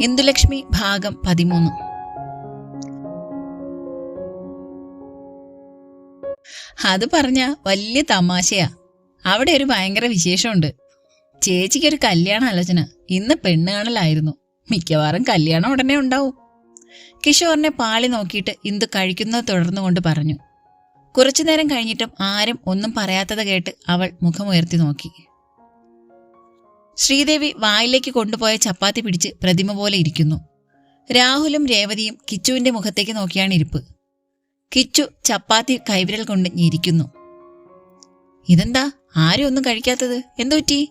ഇന്ദുലക്ഷ്മി ഭാഗം പതിമൂന്ന്. അത് പറഞ്ഞ വലിയ തമാശയാ. അവിടെ ഒരു ഭയങ്കര വിശേഷമുണ്ട്. ചേച്ചിക്ക് ഒരു കല്യാണ ആലോചന. ഇന്ന് പെണ്ണ് കാണലായിരുന്നു. മിക്കവാറും കല്യാണം ഉടനെ ഉണ്ടാവും. കിഷോറിനെ പാളി നോക്കിയിട്ട് ഇന്ദു കഴിക്കുന്നത് തുടർന്നുകൊണ്ട് പറഞ്ഞു. കുറച്ചു നേരം കഴിഞ്ഞിട്ടും ആരും ഒന്നും പറയാത്തത് കേട്ട് അവൾ മുഖമുയർത്തി നോക്കി. ശ്രീദേവി വായിലേക്ക് കൊണ്ടുപോയ ചപ്പാത്തി പിടിച്ച് പ്രതിമ പോലെ ഇരിക്കുന്നു. രാഹുലും രേവതിയും കിച്ചുവിന്റെ മുഖത്തേക്ക് നോക്കിയാണ് ഇരിപ്പ്. കിച്ചു ചപ്പാത്തി കൈവിരൽ കൊണ്ട് ഞെരിക്കുന്നു. ഇതെന്താ? ആരും ഒന്നും കഴിക്കാത്തത്? എന്തുപറ്റി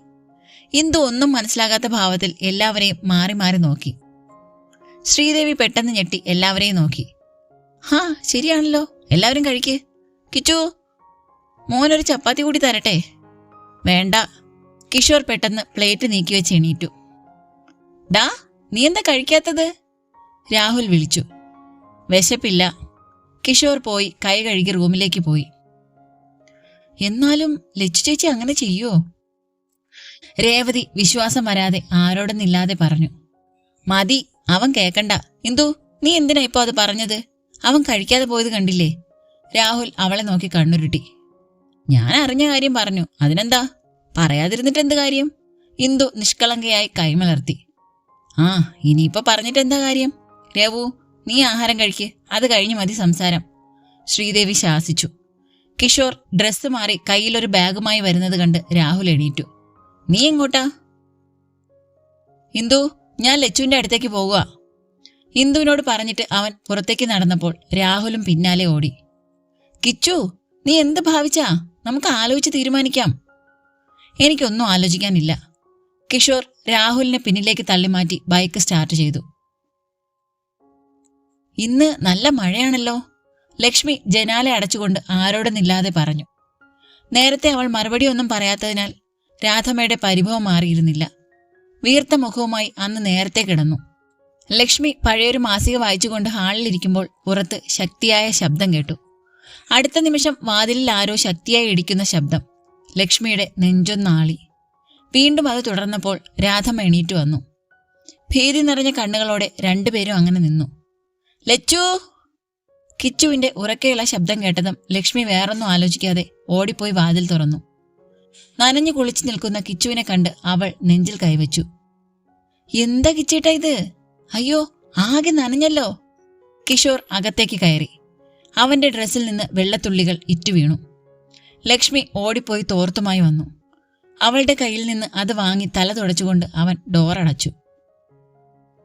ഇന്ദു ഒന്നും മനസ്സിലാകാത്ത ഭാവത്തിൽ എല്ലാവരെയും മാറി മാറി നോക്കി. ശ്രീദേവി പെട്ടെന്ന് ഞെട്ടി എല്ലാവരെയും നോക്കി. ഹാ ശരിയാണല്ലോ. എല്ലാവരും കഴിക്ക്. കിച്ചു മോനൊരു ചപ്പാത്തി കൂടി തരട്ടെ. വേണ്ട. കിഷോർ പെട്ടെന്ന് പ്ലേറ്റ് നീക്കി വെച്ച് എണീറ്റു. ഡാ നീ എന്താ കഴിക്കാത്തത്? രാഹുൽ വിളിച്ചു. വിശപ്പില്ല. കിഷോർ പോയി കൈ കഴുകി റൂമിലേക്ക് പോയി. എന്നാലും ലച്ചു ചേച്ചി അങ്ങനെ ചെയ്യോ രേവതി വിശ്വാസം വരാതെ ആരോടൊന്നില്ലാതെ പറഞ്ഞു. മതി അവൻ കേക്കണ്ട. എന്തു നീ എന്തിനാ ഇപ്പൊ അത് പറഞ്ഞത്? അവൻ കഴിക്കാതെ പോയത് കണ്ടില്ലേ? രാഹുൽ അവളെ നോക്കി കണ്ണുരുട്ടി. ഞാൻ അറിഞ്ഞ കാര്യം പറഞ്ഞു. അതിനെന്താ? പറയാതിരുന്നിട്ട് എന്ത് കാര്യം? ഇന്ദു നിഷ്കളങ്കയായി കൈമലർത്തി. ആ ഇനിയിപ്പോ പറഞ്ഞിട്ട് എന്താ കാര്യം? രവു നീ ആഹാരം കഴിക്ക്. അത് കഴിഞ്ഞ് മതി സംസാരം. ശ്രീദേവി ശാസിച്ചു. കിഷോർ ഡ്രസ്സ് മാറി കയ്യിലൊരു ബാഗുമായി വരുന്നത് കണ്ട് രാഹുൽ എണീറ്റു. നീ എങ്ങോട്ടാ? ഇന്ദു ഞാൻ ലച്ചുവിന്റെ അടുത്തേക്ക് പോവുക. ഇന്ദുവിനോട് പറഞ്ഞിട്ട് അവൻ പുറത്തേക്ക് നടന്നപ്പോൾ രാഹുലും പിന്നാലെ ഓടി. കിച്ചു നീ എന്ത് ഭാവിച്ചാ? നമുക്ക് ആലോചിച്ച് തീരുമാനിക്കാം. എനിക്കൊന്നും ആലോചിക്കാനില്ല. കിഷോർ രാഹുലിനെ പിന്നിലേക്ക് തള്ളിമാറ്റി ബൈക്ക് സ്റ്റാർട്ട് ചെയ്തു. ഇന്ന് നല്ല മഴയാണല്ലോ. ലക്ഷ്മി ജനാലെ അടച്ചുകൊണ്ട് ആരോടെന്നില്ലാതെ പറഞ്ഞു. നേരത്തെ അവൾ മറുപടിയൊന്നും പറയാത്തതിനാൽ രാധമ്മയുടെ പരിഭവം മാറിയിരുന്നില്ല. വീർത്ത മുഖവുമായി അന്ന് നേരത്തെ കിടന്നു. ലക്ഷ്മി പഴയൊരു മാസിക വായിച്ചുകൊണ്ട് ഹാളിലിരിക്കുമ്പോൾ പുറത്ത് ശക്തിയായ ശബ്ദം കേട്ടു. അടുത്ത നിമിഷം വാതിലിൽ ആരോ ശക്തിയായി ഇടിക്കുന്ന ശബ്ദം. ലക്ഷ്മിയുടെ നെഞ്ചൊന്നാളി. വീണ്ടും അത് തുടർന്നപ്പോൾ രാധ എണീറ്റു വന്നു. ഭീതി നിറഞ്ഞ കണ്ണുകളോടെ രണ്ടുപേരും അങ്ങനെ നിന്നു. ലച്ചു! കിച്ചുവിന്റെ ഉറക്കെയുള്ള ശബ്ദം കേട്ടതും ലക്ഷ്മി വേറൊന്നും ആലോചിക്കാതെ ഓടിപ്പോയി വാതിൽ തുറന്നു. നനഞ്ഞു കുളിച്ചു നിൽക്കുന്ന കിച്ചുവിനെ കണ്ട് അവൾ നെഞ്ചിൽ കൈവച്ചു. എന്താ കിച്ചേട്ടാ ഇത്? അയ്യോ ആകെ നനഞ്ഞല്ലോ. കിഷോർ അകത്തേക്ക് കയറി. അവന്റെ ഡ്രസ്സിൽ നിന്ന് വെള്ളത്തുള്ളികൾ ഇറ്റുവീണു. ലക്ഷ്മി ഓടിപ്പോയി തോർത്തുമായി വന്നു. അവളുടെ കയ്യിൽ നിന്ന് അത് വാങ്ങി തല തുടച്ചുകൊണ്ട് അവൻ ഡോറടച്ചു.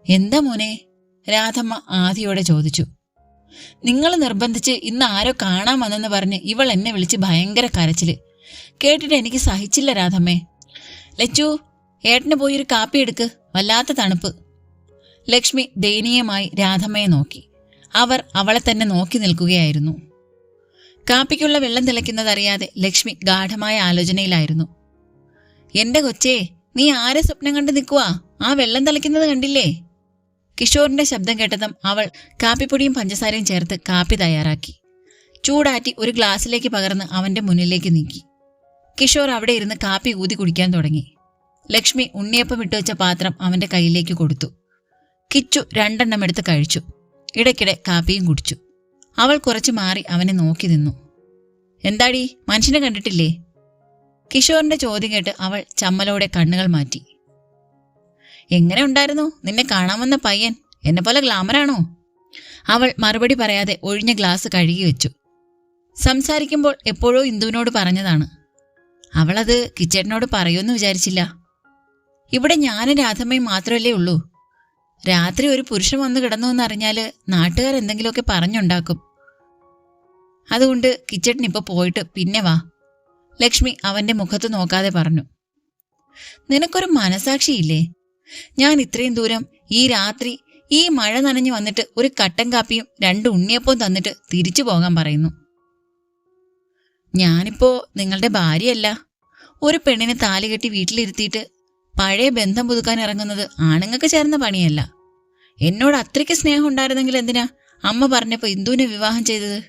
എന്താ മോനെ? രാധമ്മ ആദിയോടെ ചോദിച്ചു. നിങ്ങൾ നിർബന്ധിച്ച് ഇന്ന് ആരോ കാണാൻ വന്നെന്ന് പറഞ്ഞ് ഇവൾ എന്നെ വിളിച്ച് ഭയങ്കര കരച്ചിൽ. കേട്ടിട്ട് എനിക്ക് സഹിച്ചില്ല രാധമ്മേ. ലച്ചു ഏട്ടന് ഒരു കാപ്പി എടുക്ക് വല്ലാത്ത തണുപ്പ്. ലക്ഷ്മി ദയനീയമായി രാധമ്മയെ നോക്കി. അവർ അവളെ തന്നെ നോക്കി നിൽക്കുകയായിരുന്നു. കാപ്പിക്കുള്ള വെള്ളം തിളയ്ക്കുന്നതറിയാതെ ലക്ഷ്മി ഗാഠമായ ആലോചനയിലായിരുന്നു. എന്റെ കൊച്ചേ നീ ആരെ സ്വപ്നം കണ്ട് നിൽക്കുവാ? ആ വെള്ളം തിളയ്ക്കുന്നത് കണ്ടില്ലേ? കിഷോറിന്റെ ശബ്ദം കേട്ടതും അവൾ കാപ്പിപ്പൊടിയും പഞ്ചസാരയും ചേർത്ത് കാപ്പി തയ്യാറാക്കി. ചൂടാറ്റി ഒരു ഗ്ലാസ്സിലേക്ക് പകർന്ന് അവന്റെ മുന്നിലേക്ക് നീക്കി. കിഷോർ അവിടെ ഇരുന്ന് കാപ്പി ഊതി കുടിക്കാൻ തുടങ്ങി. ലക്ഷ്മി ഉണ്ണിയപ്പം ഇട്ടുവെച്ച പാത്രം അവന്റെ കയ്യിലേക്ക് കൊടുത്തു. കിച്ചു രണ്ടെണ്ണം എടുത്ത് കഴിച്ചു. ഇടയ്ക്കിടെ കാപ്പിയും കുടിച്ചു. അവൾ കുറച്ച് മാറി അവനെ നോക്കി നിന്നു. എന്താടി? മനുഷ്യനെ കണ്ടിട്ടില്ലേ? കിഷോറിന്റെ ചോദ്യം കേട്ട് അവൾ ചമ്മലോടെ കണ്ണുകൾ മാറ്റി. എങ്ങനെ ഉണ്ടായിരുന്നു? നിന്നെ കാണാമെന്ന പയ്യൻ എന്നെ പോലെ ഗ്ലാമറാണോ അവൾ മറുപടി പറയാതെ ഒഴിഞ്ഞ ഗ്ലാസ് കഴുകി വെച്ചു. സംസാരിക്കുമ്പോൾ എപ്പോഴോ ഇന്ദുവിനോട് പറഞ്ഞതാണ്. അവളത് കിച്ചേട്ടനോട് പറയുമെന്ന് വിചാരിച്ചില്ല. ഇവിടെ ഞാനും രാധമ്മയും മാത്രമല്ലേ ഉള്ളൂ. രാത്രി ഒരു പുരുഷൻ വന്നു കിടന്നു എന്നറിഞ്ഞാൽ നാട്ടുകാർ എന്തെങ്കിലുമൊക്കെ പറഞ്ഞുണ്ടാക്കും. അതുകൊണ്ട് കിച്ചട്ടിന് ഇപ്പൊ പോയിട്ട് പിന്നെ വാ. ലക്ഷ്മി അവന്റെ മുഖത്ത് നോക്കാതെ പറഞ്ഞു. നിനക്കൊരു മനസാക്ഷിയില്ലേ? ഞാൻ ഇത്രയും ദൂരം ഈ രാത്രി ഈ മഴ നനഞ്ഞു വന്നിട്ട് ഒരു കട്ടൻ കാപ്പിയും രണ്ട് ഉണ്ണിയപ്പവും തന്നിട്ട് തിരിച്ചു പോകാൻ പറയുന്നു. ഞാനിപ്പോ നിങ്ങളുടെ ഭാര്യയല്ല. ഒരു പെണ്ണിനെ താലി കെട്ടി വീട്ടിലിരുത്തിയിട്ട് പഴയ ബന്ധം പുതുക്കാൻ ഇറങ്ങുന്നത് ആണുങ്ങൾക്ക് ചേർന്ന പണിയല്ല. എന്നോട് അത്രയ്ക്ക് സ്നേഹം ഉണ്ടായിരുന്നെങ്കിൽ എന്തിനാ അമ്മ പറഞ്ഞപ്പോ ഇന്ദുവിനെ വിവാഹം ചെയ്തത്?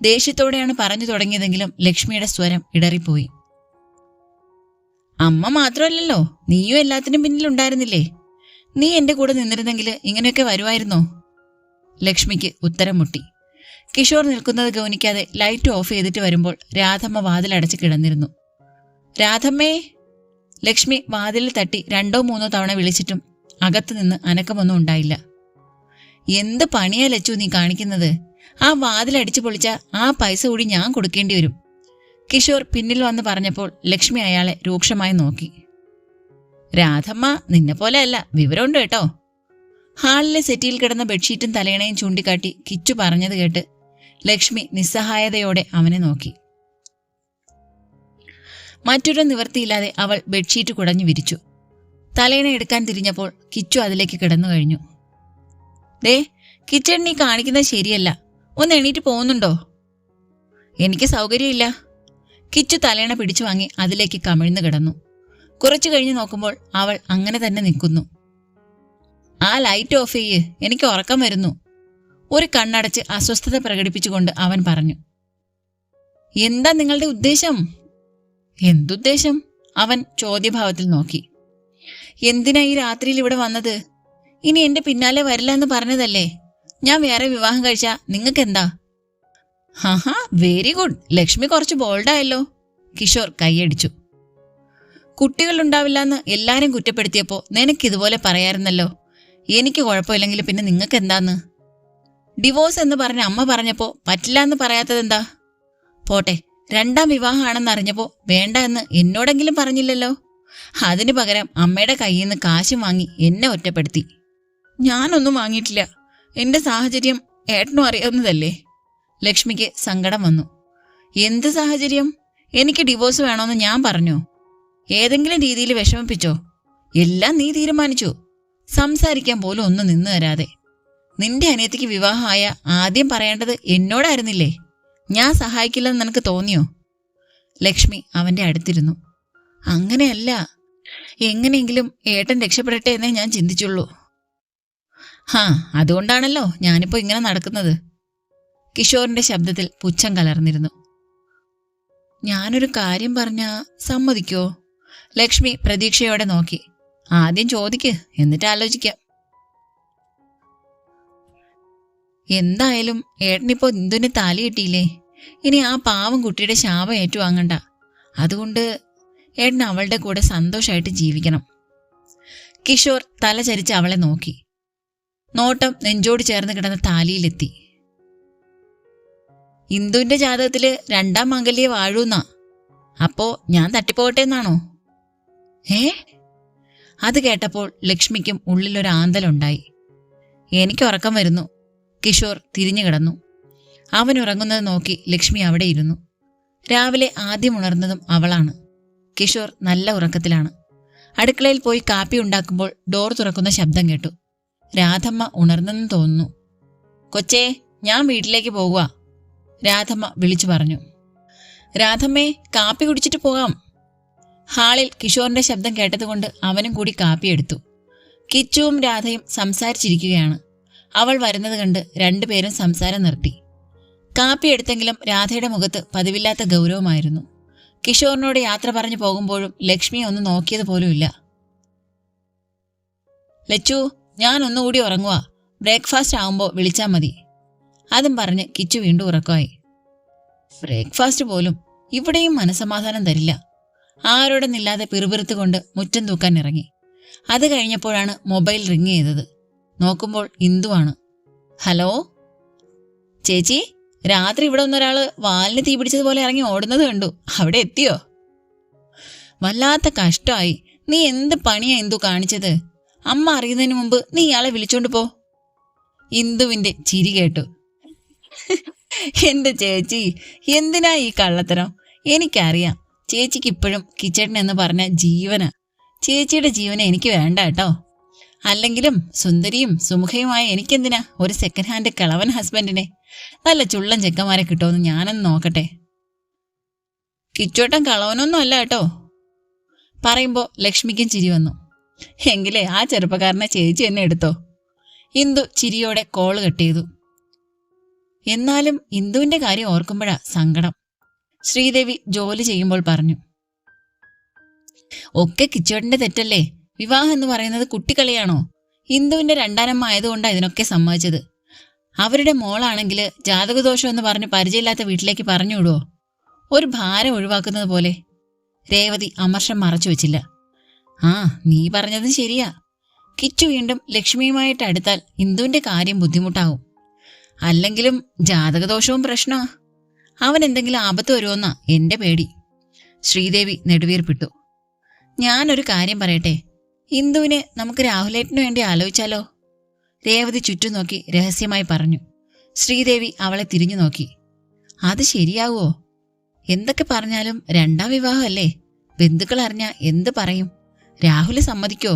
ദേഷ്യത്തോടെയാണ് പറഞ്ഞു തുടങ്ങിയതെങ്കിലും ലക്ഷ്മിയുടെ സ്വരം ഇടറിപ്പോയി. അമ്മ മാത്രമല്ലല്ലോ നീയും എല്ലാത്തിനും പിന്നിലുണ്ടായിരുന്നില്ലേ നീ എന്റെ കൂടെ നിന്നിരുന്നെങ്കിൽ ഇങ്ങനെയൊക്കെ വരുമായിരുന്നോ? ലക്ഷ്മിക്ക് ഉത്തരം മുട്ടി. കിഷോർ നിൽക്കുന്നത് ഗൗനിക്കാതെ ലൈറ്റ് ഓഫ് ചെയ്തിട്ട് വരുമ്പോൾ രാധമ്മ വാതിലടച്ച് കിടന്നിരുന്നു. രാധമ്മേ ലക്ഷ്മി വാതിലിൽ തട്ടി രണ്ടോ മൂന്നോ തവണ വിളിച്ചിട്ടും അകത്തു നിന്ന് അനക്കമൊന്നും ഉണ്ടായില്ല. എന്ത് പണിയാ ലച്ചു നീ കാണിക്കുന്നത്? ആ വാതിലടിച്ചു പൊളിച്ച ആ പൈസ കൂടി ഞാൻ കൊടുക്കേണ്ടി വരും. കിഷോർ പിന്നിൽ വന്ന് പറഞ്ഞപ്പോൾ ലക്ഷ്മി അയാളെ രൂക്ഷമായി നോക്കി. രാധമ്മ നിന്നെ പോലെ അല്ല വിവരമുണ്ട് കേട്ടോ. ഹാളിലെ സെറ്റിയിൽ കിടന്ന ബെഡ്ഷീറ്റും തലയണയും ചൂണ്ടിക്കാട്ടി കിച്ചു പറഞ്ഞത് കേട്ട് ലക്ഷ്മി നിസ്സഹായതയോടെ അവനെ നോക്കി. മറ്റൊരു നിവൃത്തിയില്ലാതെ അവൾ ബെഡ്ഷീറ്റ് കുടഞ്ഞു വിരിച്ചു. തലയണ എടുക്കാൻ തിരിഞ്ഞപ്പോൾ കിച്ചു അതിലേക്ക് കിടന്നു കഴിഞ്ഞു. ദേ കിച്ചൺ നീ കാണിക്കുന്നത് ശരിയല്ല. ഒന്ന് എണീറ്റ് പോകുന്നുണ്ടോ? എനിക്ക് സൗകര്യമില്ല. കിച്ചു തലേണ പിടിച്ചു വാങ്ങി അതിലേക്ക് കമിഴ്ന്നു കിടന്നു. കുറച്ചു കഴിഞ്ഞ് നോക്കുമ്പോൾ അവൾ അങ്ങനെ തന്നെ നിൽക്കുന്നു. ആ ലൈറ്റ് ഓഫ് ചെയ്യ് എനിക്ക് ഉറക്കം വരുന്നു. ഒരു കണ്ണടച്ച് അസ്വസ്ഥത പ്രകടിപ്പിച്ചുകൊണ്ട് അവൻ പറഞ്ഞു. എന്താ നിങ്ങളുടെ ഉദ്ദേശം? എന്തുദ്ദേശം? അവൻ ചോദ്യഭാവത്തിൽ നോക്കി. എന്തിനാ ഈ രാത്രിയിൽ ഇവിടെ വന്നത്? ഇനി എന്റെ പിന്നാലെ വരില്ല എന്ന് പറഞ്ഞതല്ലേ? ഞാൻ വേറെ വിവാഹം കഴിച്ച നിങ്ങൾക്ക് എന്താ ഹാഹാ വെരി ഗുഡ് ലക്ഷ്മി കുറച്ച് ബോൾഡായല്ലോ കിഷോർ കൈയടിച്ചു. കുട്ടികൾ ഉണ്ടാവില്ല എന്ന് എല്ലാരും കുറ്റപ്പെടുത്തിയപ്പോ നിനക്കിതുപോലെ പറയാറുന്നല്ലോ എനിക്ക് കുഴപ്പമില്ലെങ്കിൽ പിന്നെ നിങ്ങൾക്ക് എന്താന്ന് ഡിവോഴ്സ് എന്ന് പറഞ്ഞ അമ്മ പറഞ്ഞപ്പോ പറ്റില്ല എന്ന് പറയാത്തതെന്താ? പോട്ടെ രണ്ടാം വിവാഹമാണെന്ന് അറിഞ്ഞപ്പോ വേണ്ട എന്ന് എന്നോടെങ്കിലും പറഞ്ഞില്ലല്ലോ. അതിനു പകരം അമ്മയുടെ കയ്യിൽ നിന്ന് കാശും വാങ്ങി എന്നെ ഒറ്റപ്പെടുത്തി. ഞാനൊന്നും വാങ്ങിയിട്ടില്ല. എന്റെ സാഹചര്യം ഏട്ടനും അറിയാവുന്നതല്ലേ? ലക്ഷ്മിക്ക് സങ്കടം വന്നു. എന്ത് സാഹചര്യം? എനിക്ക് ഡിവോഴ്സ് വേണമെന്ന് ഞാൻ പറഞ്ഞു? ഏതെങ്കിലും രീതിയിൽ വിഷമിപ്പിച്ചോ? എല്ലാം നീ തീരുമാനിച്ചു. സംസാരിക്കാൻ പോലും ഒന്നും നിന്നു തരാതെ നിന്റെ അനിയത്തിക്ക് വിവാഹമായ ആദ്യം പറയേണ്ടത് എന്നോടായിരുന്നില്ലേ? ഞാൻ സഹായിക്കില്ലെന്ന് നിനക്ക് തോന്നിയോ? ലക്ഷ്മി അവന്റെ അടുത്തിരുന്നു. അങ്ങനെയല്ല. എങ്ങനെയെങ്കിലും ഏട്ടൻ രക്ഷപ്പെടട്ടെ എന്നേ ഞാൻ ചിന്തിച്ചുള്ളൂ. ഹാ അതുകൊണ്ടാണല്ലോ ഞാനിപ്പോൾ ഇങ്ങനെ നടക്കുന്നത്. കിഷോറിന്റെ ശബ്ദത്തിൽ പുച്ഛം കലർന്നിരുന്നു. ഞാനൊരു കാര്യം പറഞ്ഞ സമ്മതിക്കോ? ലക്ഷ്മി പ്രതീക്ഷയോടെ നോക്കി. ആദ്യം ചോദിക്ക് എന്നിട്ട് ആലോചിക്കാം. എന്തായാലും ഏട്ടനിപ്പോ ഇന്ദുവിന് താലി കിട്ടിയില്ലേ? ഇനി ആ പാവം കുട്ടിയുടെ ശാപം ഏറ്റുവാങ്ങണ്ട. അതുകൊണ്ട് ഏട്ടൻ അവളുടെ കൂടെ സന്തോഷമായിട്ട് ജീവിക്കണം. കിഷോർ തലചരിച്ച് അവളെ നോക്കി. നോട്ടം നെഞ്ചോട് ചേർന്ന് കിടന്ന താലിയിലെത്തി. ഇന്ദുവിന്റെ ജാതകത്തിൽ രണ്ടാം മംഗല്യെ വാഴൂന്നാ. അപ്പോ ഞാൻ തട്ടിപ്പോകട്ടെ എന്നാണോ? ഏ? അത് കേട്ടപ്പോൾ ലക്ഷ്മിക്കും ഉള്ളിലൊരു ആന്തലുണ്ടായി. എനിക്ക് ഉറക്കം വരുന്നു. കിഷോർ തിരിഞ്ഞു കിടന്നു. അവൻ ഉറങ്ങുന്നത് നോക്കി ലക്ഷ്മി അവിടെ ഇരുന്നു. രാവിലെ ആദ്യം ഉണർന്നതും അവളാണ്. കിഷോർ നല്ല ഉറക്കത്തിലാണ്. അടുക്കളയിൽ പോയി കാപ്പി ഉണ്ടാക്കുമ്പോൾ ഡോർ തുറക്കുന്ന ശബ്ദം കേട്ടു. രാധമ്മ ഉണർന്നെന്ന് തോന്നുന്നു. കൊച്ചേ ഞാൻ വീട്ടിലേക്ക് പോകുക രാധമ്മ വിളിച്ചു പറഞ്ഞു. രാധമ്മേ കാപ്പി കുടിച്ചിട്ട് പോകാം. ഹാളിൽ കിഷോറിന്റെ ശബ്ദം കേട്ടതുകൊണ്ട് അവനും കൂടി കാപ്പി എടുത്തു. കിച്ചുവും രാധയും സംസാരിച്ചിരിക്കുകയാണ്. അവൾ വരുന്നത് കണ്ട് രണ്ടുപേരും സംസാരം നിർത്തി. കാപ്പി എടുത്തെങ്കിലും രാധയുടെ മുഖത്ത് പതിവില്ലാത്ത ഗൗരവമായിരുന്നു. കിഷോറിനോട് യാത്ര പറഞ്ഞു പോകുമ്പോഴും ലക്ഷ്മിയെ ഒന്ന് നോക്കിയത് പോലുമില്ല ലച്ചു ഞാൻ ഒന്നുകൂടി ഉറങ്ങുക ബ്രേക്ക്ഫാസ്റ്റ് ആവുമ്പോൾ വിളിച്ചാൽ മതി. അതും പറഞ്ഞ് കിച്ചു വീണ്ടും ഉറക്കമായി. ബ്രേക്ക്ഫാസ്റ്റ് പോലും ഇവിടെയും മനസമാധാനം തരില്ല. ആരോടെ നില്ലാതെ പിറുപിറുത്ത് കൊണ്ട് മുറ്റം തൂക്കാൻ ഇറങ്ങി. അത് കഴിഞ്ഞപ്പോഴാണ് മൊബൈൽ റിങ് ചെയ്തത്. നോക്കുമ്പോൾ ഇന്ദുവാണ്. ഹലോ? ചേച്ചി? രാത്രി ഇവിടെ ഒന്നൊരാൾ വാലിന് തീ പിടിച്ചതുപോലെ ഇറങ്ങി ഓടുന്നത് കണ്ടു. അവിടെ എത്തിയോ? വല്ലാത്ത കഷ്ടമായി നീ എന്ത് പണിയാ ഇന്ദു കാണിച്ചത്? അമ്മ അറിയുന്നതിന് മുമ്പ് നീ ഇയാളെ വിളിച്ചോണ്ട് പോ. ഇന്ദുവിന്റെ ചിരി കേട്ടു. എന്റെ ചേച്ചി? എന്തിനാ ഈ കള്ളത്തരം? എനിക്കറിയാം. ചേച്ചിക്ക് ഇപ്പോഴും കിച്ചൺ എന്ന് പറഞ്ഞ ജീവന. ചേച്ചിയുടെ ജീവന എനിക്ക് വേണ്ട കേട്ടോ. അല്ലെങ്കിലും സുന്ദരിയും സുമുഖയുമായ എനിക്കെന്തിനാ ഒരു സെക്കൻഡ് ഹാൻഡ് കിളവൻ ഹസ്ബൻഡിനെ നല്ല ചുള്ളൻ ചെക്കന്മാരെ കിട്ടുമെന്ന് ഞാനൊന്ന് നോക്കട്ടെ. കിച്ചോട്ടൻ കളവനൊന്നും അല്ല കേട്ടോ. പറയുമ്പോൾ ലക്ഷ്മിക്കും ചിരി വന്നു. എങ്കിലേ ആ ചെറുപ്പക്കാരനെ ചേച്ചി എന്നെ എടുത്തോ? ഇന്ദു ചിരിയോടെ കോൾ കട്ട് ചെയ്തു. എന്നാലും ഇന്ദുവിന്റെ കാര്യം ഓർക്കുമ്പോഴാ സങ്കടം. ശ്രീദേവി ജോലി ചെയ്യുമ്പോൾ പറഞ്ഞു. ഒക്കെ കിച്ചോട്ടിന്റെ തെറ്റല്ലേ? വിവാഹം എന്ന് പറയുന്നത് കുട്ടിക്കളിയാണോ ഹിന്ദുവിന്റെ രണ്ടാനമ്മ ആയതുകൊണ്ടാണ് ഇതിനൊക്കെ സമ്മതിച്ചത്. അവരുടെ മോളാണെങ്കിൽ ജാതകദോഷം എന്ന് പറഞ്ഞ് പരിചയമില്ലാത്ത വീട്ടിലേക്ക് പറഞ്ഞു വിടുവോ? ഒരു ഭാരം ഒഴിവാക്കുന്നത് പോലെ. രേവതി അമർഷം മറച്ചു വെച്ചില്ല. ആ നീ പറഞ്ഞത് ശരിയാ. കിച്ചു വീണ്ടും ലക്ഷ്മിയുമായിട്ട് അടുത്താൽ ഇന്ദുവിന്റെ കാര്യം ബുദ്ധിമുട്ടാവും. അല്ലെങ്കിലും ജാതകദോഷവും പ്രശ്നമാ അവൻ എന്തെങ്കിലും ആപത്ത് വരുമെന്നാ എന്റെ പേടി. ശ്രീദേവി നെടുവീർപ്പിട്ടു. ഞാനൊരു കാര്യം പറയട്ടെ? ഇന്ദുവിനെ നമുക്ക് രാഹുലേറ്റിനു വേണ്ടി ആലോചിച്ചാലോ? രേവതി ചുറ്റും നോക്കി രഹസ്യമായി പറഞ്ഞു. ശ്രീദേവി അവളെ തിരിഞ്ഞു നോക്കി. അത് ശരിയാവോ എന്തൊക്കെ പറഞ്ഞാലും രണ്ടാം വിവാഹമല്ലേ? ബന്ധുക്കൾ അറിഞ്ഞ എന്ത് പറയും? രാഹുൽ സമ്മതിക്കോ?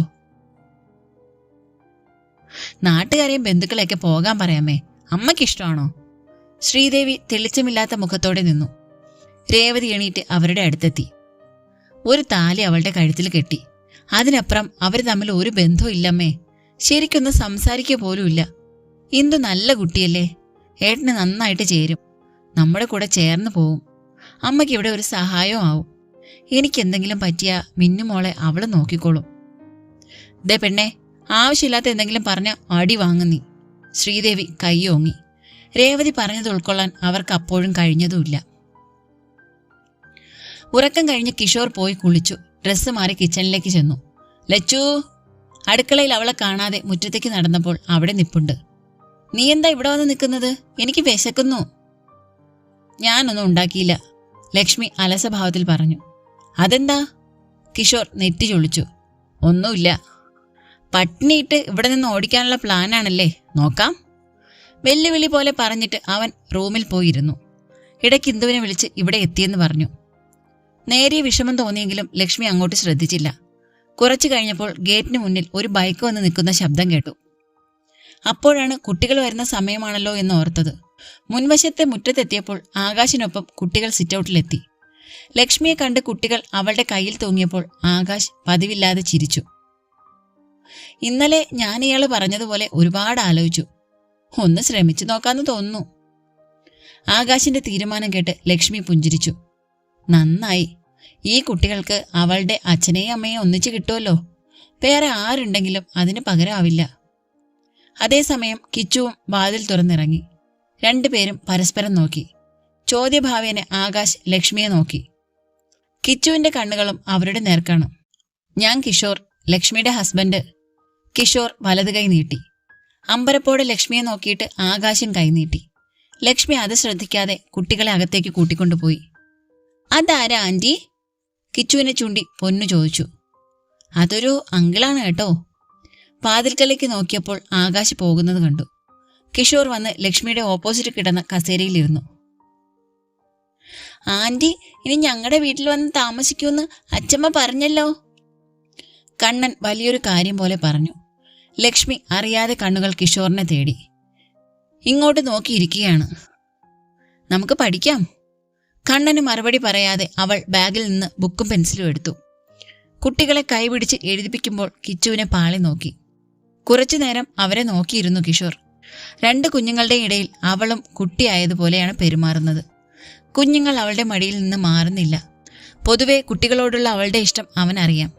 നാട്ടുകാരെയും ബന്ധുക്കളെയൊക്കെ പോകാൻ പറയാമേ. അമ്മയ്ക്ക് ഇഷ്ടമാണോ ശ്രീദേവി തെളിച്ചമില്ലാത്ത മുഖത്തോടെ നിന്നു. രേവതി എണീറ്റ് അവരുടെ അടുത്തെത്തി. ഒരു താലി അവളുടെ കഴുത്തിൽ കെട്ടി. അതിനപ്പുറം അവർ തമ്മിൽ ഒരു ബന്ധവും ഇല്ലമ്മേ. ശരിക്കൊന്ന് സംസാരിക്കുക പോലുമില്ല ഇന്ദു നല്ല കുട്ടിയല്ലേ. ഏട്ടന് നന്നായിട്ട് ചേരും. നമ്മുടെ കൂടെ ചേർന്ന് പോവും. അമ്മയ്ക്ക് ഇവിടെ ഒരു സഹായവും ആവും. എനിക്കെന്തെങ്കിലും പറ്റിയ മിന്നുമോളെ അവൾ നോക്കിക്കോളും. ദേ പെണ്ണെ ആവശ്യമില്ലാത്ത എന്തെങ്കിലും പറഞ്ഞ അടി വാങ്ങുന്നി ശ്രീദേവി കൈയോങ്ങി രേവതി പറഞ്ഞത് ഉൾക്കൊള്ളാൻ അവർക്ക് അപ്പോഴും കഴിഞ്ഞതുമില്ല ഉറക്കം കഴിഞ്ഞ് കിഷോർ പോയി കുളിച്ചു. ഡ്രസ്സ് മാറി കിച്ചണിലേക്ക് ചെന്നു. ലച്ചു അടുക്കളയിൽ അവളെ കാണാതെ മുറ്റത്തേക്ക് നടന്നപ്പോൾ അവിടെ നിപ്പുണ്ട്. നീ എന്താ ഇവിടെ വന്ന് നിൽക്കുന്നത്? എനിക്ക് വിശക്കുന്നു. ഞാനൊന്നും ഉണ്ടാക്കിയില്ല ലക്ഷ്മി അലസഭാവത്തിൽ പറഞ്ഞു. അതെന്താ? കിഷോർ നെറ്റി ചൊളിച്ചു. ഒന്നുമില്ല. പട്ടിണിയിട്ട് ഇവിടെ നിന്ന് ഓടിക്കാനുള്ള പ്ലാനാണല്ലേ നോക്കാം. വെല്ലുവിളി പോലെ പറഞ്ഞിട്ട് അവൻ റൂമിൽ പോയിരുന്നു. ഇടയ്ക്ക് ഇന്ദുവിനെ വിളിച്ച് ഇവിടെ എത്തിയെന്ന് പറഞ്ഞു. നേരിയ വിഷമം തോന്നിയെങ്കിലും ലക്ഷ്മി അങ്ങോട്ട് ശ്രദ്ധിച്ചില്ല. കുറച്ചു കഴിഞ്ഞപ്പോൾ ഗേറ്റിന് മുന്നിൽ ഒരു ബൈക്ക് വന്ന് നിൽക്കുന്ന ശബ്ദം കേട്ടു. അപ്പോഴാണ് കുട്ടികൾ വരുന്ന സമയമാണല്ലോ എന്ന് ഓർത്തത്. മുൻവശത്തെ മുറ്റത്തെത്തിയപ്പോൾ ആകാശിനൊപ്പം കുട്ടികൾ സിറ്റൗട്ടിലെത്തി. ലക്ഷ്മിയെ കണ്ട് കുട്ടികൾ അവളുടെ കയ്യിൽ തൂങ്ങിയപ്പോൾ ആകാശ് പതിവില്ലാതെ ചിരിച്ചു. ഇന്നലെ ഞാൻ ഇയാൾ പറഞ്ഞതുപോലെ ഒരുപാട് ആലോചിച്ചു. ഒന്ന് ശ്രമിച്ചു നോക്കാന്ന് തോന്നുന്നു. ആകാശിന്റെ തീരുമാനം കേട്ട് ലക്ഷ്മി പുഞ്ചിരിച്ചു. നന്നായി. ഈ കുട്ടികൾക്ക് അവളുടെ അച്ഛനെയും അമ്മയെയും ഒന്നിച്ചു കിട്ടുമല്ലോ വേറെ ആരുണ്ടെങ്കിലും അതിന് പകരമാവില്ല അതേസമയം കിച്ചുവും വാതിൽ തുറന്നിറങ്ങി. രണ്ടുപേരും പരസ്പരം നോക്കി. ചോദ്യഭാവേനെ ആകാശ് ലക്ഷ്മിയെ നോക്കി. കിച്ചുവിന്റെ കണ്ണുകളും അവരുടെ നേർക്കാണ്. ഞാൻ കിഷോർ ലക്ഷ്മിയുടെ ഹസ്ബൻഡ്. കിഷോർ വലത് കൈ നീട്ടി. അമ്പരപ്പോടെ ലക്ഷ്മിയെ നോക്കിയിട്ട് ആകാശം കൈനീട്ടി ലക്ഷ്മി അത് ശ്രദ്ധിക്കാതെ കുട്ടികളെ അകത്തേക്ക് കൂട്ടിക്കൊണ്ടുപോയി. അതാരാ ആന്റി? കിച്ചുവിനെ ചൂണ്ടി പൊന്നു ചോദിച്ചു. അതൊരു അങ്കിളാണ് കേട്ടോ. വാതിൽക്കലേക്ക് നോക്കിയപ്പോൾ ആകാശ് പോകുന്നത് കണ്ടു. കിഷോർ വന്ന് ലക്ഷ്മിയുടെ ഓപ്പോസിറ്റ് കിടന്ന കസേരയിലിരുന്നു. ആന്റി ഇനി ഞങ്ങളുടെ വീട്ടിൽ വന്ന് താമസിക്കൂന്ന് അച്ചമ്മ പറഞ്ഞല്ലോ. കണ്ണൻ വലിയൊരു കാര്യം പോലെ പറഞ്ഞു. ലക്ഷ്മി അറിയാതെ കണ്ണുകൾ കിഷോറിനെ തേടി. ഇങ്ങോട്ട് നോക്കിയിരിക്കുകയാണ്. നമുക്ക് പഠിക്കാം. കണ്ണന് മറുപടി പറയാതെ അവൾ ബാഗിൽ നിന്ന് ബുക്കും പെൻസിലും എടുത്തു. കുട്ടികളെ കൈപിടിച്ച് എഴുതിപ്പിക്കുമ്പോൾ കിച്ചുവിനെ പാളി നോക്കി. കുറച്ചു നേരം അവരെ നോക്കിയിരുന്നു കിഷോർ. രണ്ട് കുഞ്ഞുങ്ങളുടെ ഇടയിൽ അവളും കുട്ടിയായതുപോലെയാണ് പെരുമാറുന്നത്. കുഞ്ഞുങ്ങൾ അവളുടെ മടിയിൽ നിന്ന് മാറുന്നില്ല. പൊതുവെ കുട്ടികളോടുള്ള അവളുടെ ഇഷ്ടം അവനറിയാം.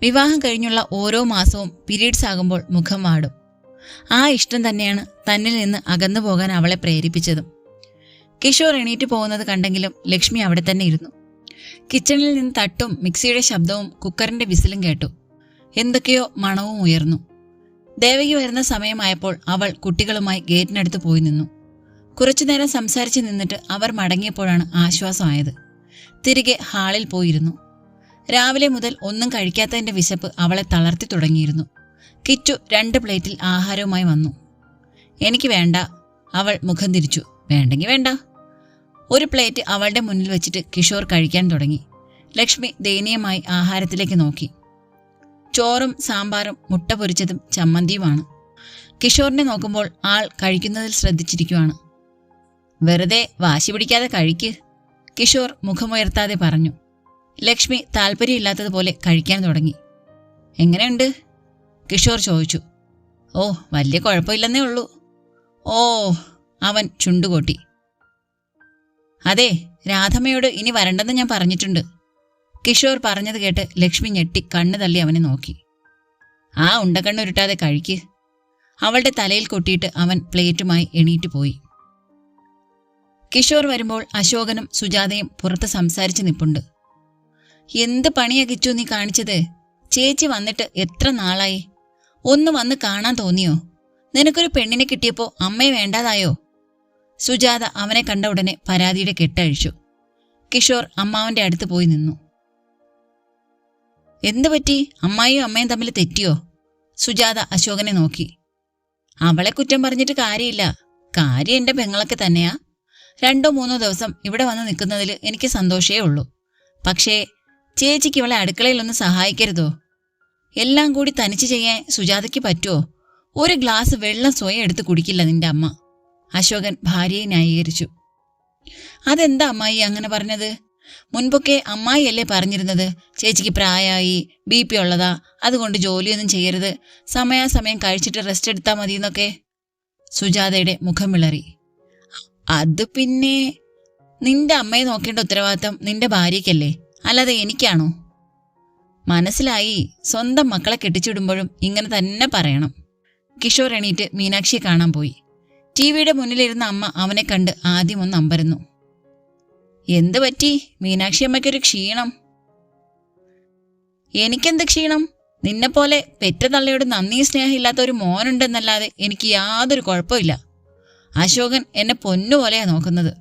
വിവാഹം കഴിഞ്ഞുള്ള ഓരോ മാസവും പീരീഡ്സ് ആകുമ്പോൾ മുഖം വാടും. ആ ഇഷ്ടം തന്നെയാണ് തന്നിൽ നിന്ന് അകന്നു പോകാൻ അവളെ പ്രേരിപ്പിച്ചതും. കിഷോർ എണീറ്റ് പോകുന്നത് കണ്ടെങ്കിലും ലക്ഷ്മി അവിടെ തന്നെ ഇരുന്നു. കിച്ചണിൽ നിന്ന് തട്ടും മിക്സിയുടെ ശബ്ദവും കുക്കറിന്റെ വിസിലും കേട്ടു. എന്തൊക്കെയോ മണവും ഉയർന്നു. ദേവകി വരുന്ന സമയമായപ്പോൾ അവൾ കുട്ടികളുമായി ഗേറ്റിനടുത്ത് പോയി നിന്നു. കുറച്ചുനേരം സംസാരിച്ച് നിന്നിട്ട് അവർ മടങ്ങിയപ്പോഴാണ് ആശ്വാസമായത്. തിരികെ ഹാളിൽ പോയിരുന്നു. രാവിലെ മുതൽ ഒന്നും കഴിക്കാത്തതിന്റെ വിശപ്പ് അവളെ തളർത്തി തുടങ്ങിയിരുന്നു. കിച്ചു രണ്ട് പ്ലേറ്റിൽ ആഹാരവുമായി വന്നു. എനിക്ക് വേണ്ട അവൾ മുഖം തിരിച്ചു. വേണ്ടെങ്കിൽ വേണ്ട. ഒരു പ്ലേറ്റ് അവളുടെ മുന്നിൽ വെച്ചിട്ട് കിഷോർ കഴിക്കാൻ തുടങ്ങി. ലക്ഷ്മി ദയനീയമായി ആഹാരത്തിലേക്ക് നോക്കി. ചോറും സാമ്പാറും മുട്ട പൊരിച്ചതും ചമ്മന്തിയുമാണ്. കിഷോറിനെ നോക്കുമ്പോൾ ആൾ കഴിക്കുന്നതിൽ ശ്രദ്ധിച്ചിരിക്കുവാണ്. വെറുതെ വാശി പിടിക്കാതെ കഴിക്ക്. കിഷോർ മുഖമുയർത്താതെ പറഞ്ഞു. ലക്ഷ്മി താല്പര്യമില്ലാത്തതുപോലെ കഴിക്കാൻ തുടങ്ങി. എങ്ങനെയുണ്ട്? കിഷോർ ചോദിച്ചു. ഓ വലിയ കുഴപ്പമില്ലെന്നേ ഉള്ളൂ. ഓ അവൻ ചുണ്ടുകൊട്ടി. അതെ രാധമ്മയോട് ഇനി വരണ്ടെന്ന് ഞാൻ പറഞ്ഞിട്ടുണ്ട്. കിഷോർ പറഞ്ഞത് കേട്ട് ലക്ഷ്മി ഞെട്ടി കണ്ണു തള്ളി അവനെ നോക്കി. ആ ഉണ്ടക്കണ്ണുരുട്ടാതെ കഴിക്ക്. അവളുടെ തലയിൽ കൊട്ടിയിട്ട് അവൻ പ്ലേറ്റുമായി എണീറ്റ് പോയി. കിഷോർ വരുമ്പോൾ അശോകനും സുജാതയും പുറത്ത് സംസാരിച്ച് നിപ്പുണ്ട്. എന്ത് പണിയാ കിച്ചു നീ കാണിച്ചത്? ചേച്ചി വന്നിട്ട് എത്ര നാളായി? ഒന്ന് വന്ന് കാണാൻ തോന്നിയോ? നിനക്കൊരു പെണ്ണിനെ കിട്ടിയപ്പോ അമ്മയെ വേണ്ടാതായോ? സുജാത അവനെ കണ്ട ഉടനെ പരാതിയുടെ കെട്ടഴിച്ചു. കിഷോർ അമ്മാവന്റെ അടുത്ത് പോയി നിന്നു. എന്തു പറ്റി? അമ്മായിയും അമ്മയും തമ്മിൽ തെറ്റിയോ? സുജാത അശോകനെ നോക്കി. അവളെ കുറ്റം പറഞ്ഞിട്ട് കാര്യമില്ല. കാര്യം എന്റെ പെങ്ങളൊക്കെ തന്നെയാ. രണ്ടോ മൂന്നോ ദിവസം ഇവിടെ വന്ന് നിൽക്കുന്നതിൽ എനിക്ക് സന്തോഷേ ഉള്ളൂ. പക്ഷേ ചേച്ചിക്ക് ഇവളെ അടുക്കളയിലൊന്ന് സഹായിക്കരുതോ? എല്ലാം കൂടി തനിച്ച് ചെയ്യാൻ സുജാതയ്ക്ക് പറ്റുമോ ഒരു ഗ്ലാസ് വെള്ളം സ്വയം എടുത്ത് കുടിക്കില്ല നിന്റെ അമ്മ. അശോകൻ ഭാര്യയെ ന്യായീകരിച്ചു. അതെന്താ അമ്മായി അങ്ങനെ പറഞ്ഞത്? മുൻപൊക്കെ അമ്മായിയല്ലേ പറഞ്ഞിരുന്നത്? ചേച്ചിക്ക് പ്രായമായി ബി പി ഉള്ളതാ അതുകൊണ്ട് ജോലിയൊന്നും ചെയ്യരുത്. സമയാസമയം കഴിച്ചിട്ട് റെസ്റ്റ് എടുത്താൽ മതി എന്നൊക്കെ സുജാതയുടെ മുഖം വിളറി. അത് പിന്നെ നിന്റെ അമ്മയെ നോക്കേണ്ട ഉത്തരവാദിത്തം നിന്റെ ഭാര്യയ്ക്കല്ലേ? അല്ലാതെ എനിക്കാണോ? മനസ്സിലായി. സ്വന്തം മക്കളെ കെട്ടിച്ചിടുമ്പോഴും ഇങ്ങനെ തന്നെ പറയണം. കിഷോർ എണീറ്റ് മീനാക്ഷിയെ കാണാൻ പോയി. ടി വിയുടെ മുന്നിലിരുന്ന അമ്മ അവനെ കണ്ട് ആദ്യം ഒന്ന് അമ്പരന്നു. എന്ത് പറ്റി? മീനാക്ഷി അമ്മയ്ക്കൊരു ക്ഷീണം. എനിക്കെന്ത് ക്ഷീണം? നിന്നെപ്പോലെ പെറ്റ തള്ളയോട് നന്ദി സ്നേഹമില്ലാത്ത ഒരു മോനുണ്ടെന്നല്ലാതെ എനിക്ക് യാതൊരു കുഴപ്പമില്ല അശോകൻ എന്നെ പൊന്നുപോലെയാ നോക്കുന്നത്.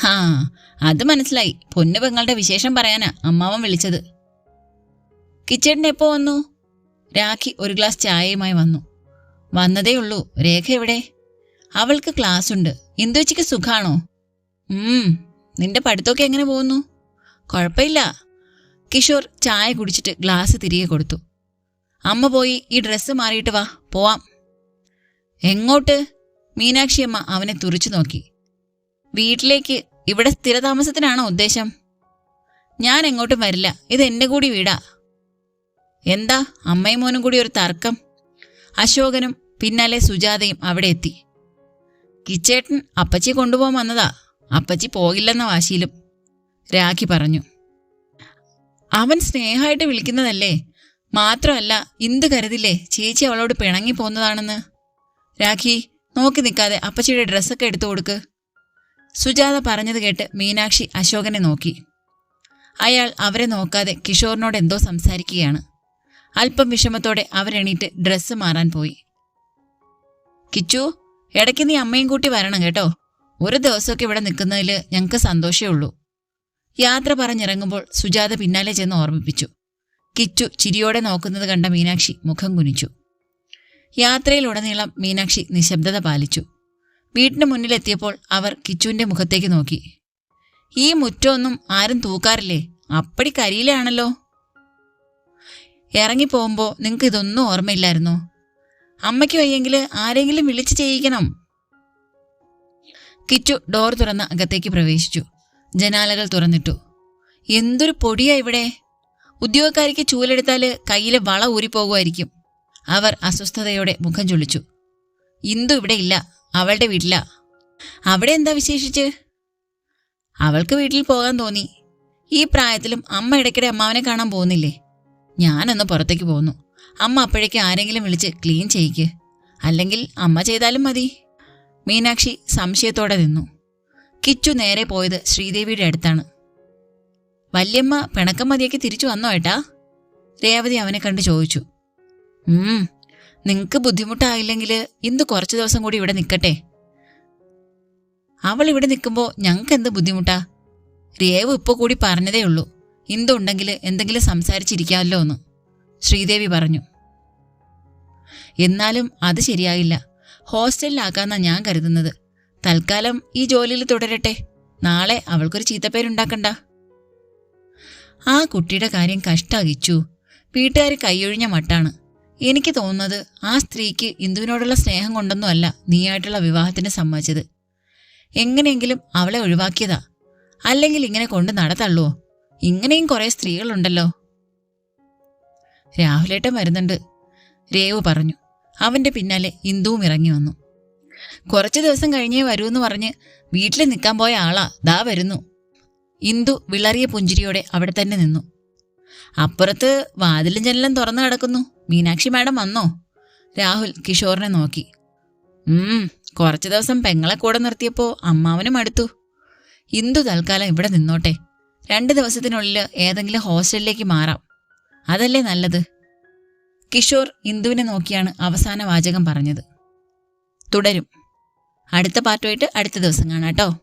ഹാ അത് മനസ്സിലായി. പൊന്നു പെങ്ങളുടെ വിശേഷം പറയാനാ അമ്മാവൻ വിളിച്ചത്. കിച്ചേട്ടൻ എപ്പോ വന്നു? രാഖി ഒരു ഗ്ലാസ് ചായയുമായി വന്നു. വന്നതേ ഉള്ളൂ രേഖ എവിടെ? അവൾക്ക് ക്ലാസ് ഉണ്ട്. ഇന്ദുവച്ചിക്ക് സുഖാണോ? ഉം. നിന്റെ പഠിത്തമൊക്കെ എങ്ങനെ പോകുന്നു? കുഴപ്പമില്ല. കിഷോർ ചായ കുടിച്ചിട്ട് ഗ്ലാസ് തിരികെ കൊടുത്തു. അമ്മ പോയി ഈ ഡ്രസ്സ് മാറിയിട്ട് വാ പോവാം. എങ്ങോട്ട്? മീനാക്ഷി അമ്മ അവനെ തുറച്ചു നോക്കി. വീട്ടിലേക്ക് ഇവിടെ സ്ഥിരതാമസത്തിനാണോ ഉദ്ദേശം? ഞാൻ എങ്ങോട്ടും വരില്ല. ഇത് എന്നെ കൂടി വീടാ. എന്താ? അമ്മയും മോനും കൂടി ഒരു തർക്കം. അശോകനും പിന്നാലെ സുജാതയും അവിടെ എത്തി. കിച്ചേട്ടൻ അപ്പച്ചി കൊണ്ടുപോകാൻ വന്നതാ. അപ്പച്ചി പോകില്ലെന്ന വാശിയിലും രാഖി പറഞ്ഞു. അവൻ സ്നേഹമായിട്ട് വിളിക്കുന്നതല്ലേ? മാത്രമല്ല ഇന്ത് കരുതില്ലേ ചേച്ചി അവളോട് പിണങ്ങി പോന്നതാണെന്ന് രാഖി നോക്കി നിൽക്കാതെ അപ്പച്ചിയുടെ ഡ്രസ്സൊക്കെ എടുത്തു കൊടുക്ക്. സുജാത പറഞ്ഞത് കേട്ട് മീനാക്ഷി അശോകനെ നോക്കി. അയാൾ അവരെ നോക്കാതെ കിഷോറിനോട് എന്തോ സംസാരിക്കുകയാണ്. അല്പം വിഷമത്തോടെ അവരെണീറ്റ് ഡ്രസ്സ് മാറാൻ പോയി. കിച്ചു ഇടയ്ക്ക് നീ അമ്മയും കൂട്ടി വരണം കേട്ടോ. ഒരു ദിവസമൊക്കെ ഇവിടെ നിൽക്കുന്നതിൽ ഞങ്ങൾക്ക് സന്തോഷമേ ഉള്ളൂ. യാത്ര പറഞ്ഞിറങ്ങുമ്പോൾ സുജാത പിന്നാലെ ചെന്ന് ഓർമ്മിപ്പിച്ചു. കിച്ചു ചിരിയോടെ നോക്കുന്നത് കണ്ട മീനാക്ഷി മുഖം കുനിച്ചു. യാത്രയിലുടനീളം മീനാക്ഷി നിശബ്ദത പാലിച്ചു. വീട്ടിന് മുന്നിലെത്തിയപ്പോൾ അവർ കിച്ചുവിന്റെ മുഖത്തേക്ക് നോക്കി. ഈ മുറ്റമൊന്നും ആരും തൂക്കാറില്ലേ? അപ്പടി കരിയിലാണല്ലോ. ഇറങ്ങിപ്പോകുമ്പോൾ നിങ്ങൾക്ക് ഇതൊന്നും ഓർമ്മയില്ലായിരുന്നോ? അമ്മയ്ക്ക് വയ്യെങ്കിൽ ആരെങ്കിലും വിളിച്ച് ചെയ്യിക്കണം. കിച്ചു ഡോർ തുറന്ന് അകത്തേക്ക് പ്രവേശിച്ചു. ജനാലകൾ തുറന്നിട്ടു. എന്തൊരു പൊടിയാ ഇവിടെ. ഉദ്യോഗക്കാരിക്ക് ചൂലെടുത്താൽ കയ്യിലെ വള ഊരിപ്പോകുമായിരിക്കും. അവർ അസ്വസ്ഥതയോടെ മുഖം ചൊളിച്ചു. ഇന്ദു ഇവിടെ ഇല്ല അവളുടെ വീട്ടിലാ. അവിടെ എന്താ വിശേഷിച്ച്? അവൾക്ക് വീട്ടിൽ പോകാൻ തോന്നി. ഈ പ്രായത്തിലും അമ്മ ഇടയ്ക്കിടെ അമ്മാവനെ കാണാൻ പോകുന്നില്ലേ? ഞാനൊന്ന് പുറത്തേക്ക് പോന്നു അമ്മ അപ്പോഴേക്ക് ആരെങ്കിലും വിളിച്ച് ക്ലീൻ ചെയ്യിക്ക്. അല്ലെങ്കിൽ അമ്മ ചെയ്താലും മതി. മീനാക്ഷി സംശയത്തോടെ നിന്നു. കിച്ചു നേരെ പോയത് ശ്രീദേവിയുടെ അടുത്താണ്. വല്യമ്മ പിണക്കം മതിയൊക്കെ തിരിച്ചു വന്നോ ഏട്ടാ? രേവതി അവനെ കണ്ട് ചോദിച്ചു. നിങ്ങൾക്ക് ബുദ്ധിമുട്ടായില്ലെങ്കിൽ ഇന്ന് കുറച്ച് ദിവസം കൂടി ഇവിടെ നിൽക്കട്ടെ അവൾ ഇവിടെ നിൽക്കുമ്പോൾ ഞങ്ങൾക്ക് എന്ത് ബുദ്ധിമുട്ടാ? രേവ് ഇപ്പോൾ കൂടി പറഞ്ഞതേ ഉള്ളൂ. ഇന്തുണ്ടെങ്കിൽ എന്തെങ്കിലും സംസാരിച്ചിരിക്കാമല്ലോ എന്ന് ശ്രീദേവി പറഞ്ഞു. എന്നാലും അത് ശരിയായില്ല. ഹോസ്റ്റലിലാക്കാന്നാ ഞാൻ കരുതുന്നത്. തൽക്കാലം ഈ ജോലിയിൽ തുടരട്ടെ. നാളെ അവൾക്കൊരു ചീത്തപ്പേരുണ്ടാക്കണ്ട. ആ കുട്ടിയുടെ കാര്യം കഷ്ടാകിച്ചു. വീട്ടുകാർ കൈയൊഴിഞ്ഞ മട്ടാണ്. എനിക്ക് തോന്നുന്നത് ആ സ്ത്രീക്ക് ഇന്ദുവിനോടുള്ള സ്നേഹം കൊണ്ടൊന്നും അല്ല നീയായിട്ടുള്ള വിവാഹത്തിന് സമ്മതിച്ചത്. എങ്ങനെയെങ്കിലും അവളെ ഒഴിവാക്കിയതാ. അല്ലെങ്കിൽ ഇങ്ങനെ കൊണ്ട് നടത്തള്ളുവോ? ഇങ്ങനെയും കുറെ സ്ത്രീകളുണ്ടല്ലോ. രാഹുലേട്ടൻ വരുന്നുണ്ട്. രേവു പറഞ്ഞു. അവന്റെ പിന്നാലെ ഇന്ദുവും ഇറങ്ങി വന്നു. കുറച്ചു ദിവസം കഴിഞ്ഞേ വരൂന്ന് പറഞ്ഞ് വീട്ടിൽ നിൽക്കാൻ പോയ ആളാ ദാ വരുന്നു. ഇന്ദു വിളറിയ പുഞ്ചിരിയോടെ അവിടെ തന്നെ നിന്നു. അപ്പുറത്ത് വാതിലും ജനലും തുറന്നു കിടക്കുന്നു. മീനാക്ഷി മാഡം വന്നോ? രാഹുൽ കിഷോറിനെ നോക്കി. ഉം കുറച്ചു ദിവസം പെങ്ങളെ കൂടെ നിർത്തിയപ്പോൾ അമ്മാവനും അടുത്തു ഇന്ദു തൽക്കാലം ഇവിടെ നിന്നോട്ടെ. രണ്ട് ദിവസത്തിനുള്ളിൽ ഏതെങ്കിലും ഹോസ്റ്റലിലേക്ക് മാറാം. അതല്ലേ നല്ലത്? കിഷോർ ഇന്ദുവിനെ നോക്കിയാണ് അവസാന വാചകം പറഞ്ഞത്. തുടരും. അടുത്ത പാർട്ടുമായിട്ട് അടുത്ത ദിവസം കാണാം കേട്ടോ.